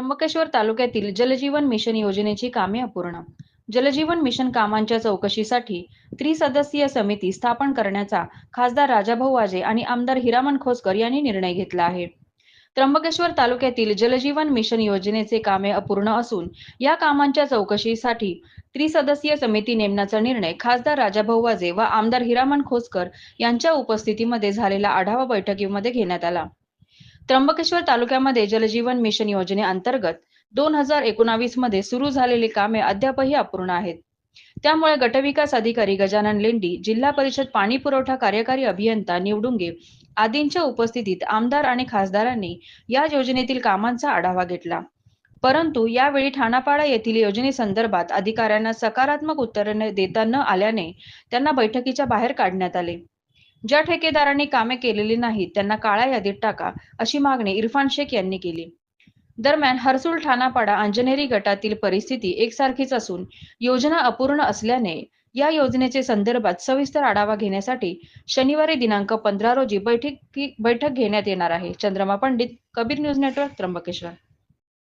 त्र्यंबकेश्वर तालुक्यातील जलजीवन मिशन योजनेची कामे अपूर्ण. जलजीवन मिशन कामांच्या चौकशीसाठी त्रिसदस्यीय समिती स्थापन करण्याचा खासदार राजाभाऊ वाजे आणि आमदार हिरामन खोसकर यांनी निर्णय घेतला आहे. त्र्यंबकेश्वर तालुक्यातील जलजीवन मिशन योजनेचे कामे अपूर्ण असून या कामांच्या चौकशीसाठी त्रिसदस्यीय समिती नेमण्याचा निर्णय खासदार राजाभाऊ वाजे व आमदार हिरामन खोसकर यांच्या उपस्थितीमध्ये झालेल्या आढावा बैठकीमध्ये घेण्यात आला. त्र्यंबकेश्वर तालुक्यामध्ये जलजीवन मिशन योजनेअंतर्गत दोन हजार एकोणावीसमध्ये सुरू झालेली कामे अद्यापही अपूर्ण आहेत. त्यामुळे गटविकास अधिकारी गजानन लेंडी जिल्हा परिषद पाणी पुरवठा कार्यकारी अभियंता निवडुंगे आदींच्या उपस्थितीत आमदार आणि खासदारांनी या योजनेतील कामांचा आढावा घेतला. परंतु यावेळी ठाणापाडा येथील योजनेसंदर्भात अधिकाऱ्यांना सकारात्मक उत्तर देता न आल्याने त्यांना बैठकीच्या बाहेर काढण्यात आले. ज्या ठेकेदारांनी कामे केलेली नाहीत त्यांना काळ्या यादीत टाका अशी मागणी इरफान शेख यांनी केली. दरम्यान हर्सुल ठाणापाडा अंजनेरी गटातील परिस्थिती एकसारखीच असून योजना अपूर्ण असल्याने या योजनेचे संदर्भात सविस्तर आढावा घेण्यासाठी शनिवारी दिनांक पंधरा रोजी बैठक बैठक घेण्यात येणार आहे. Chandrama Pandit Kabir news network Trimbakeshwar.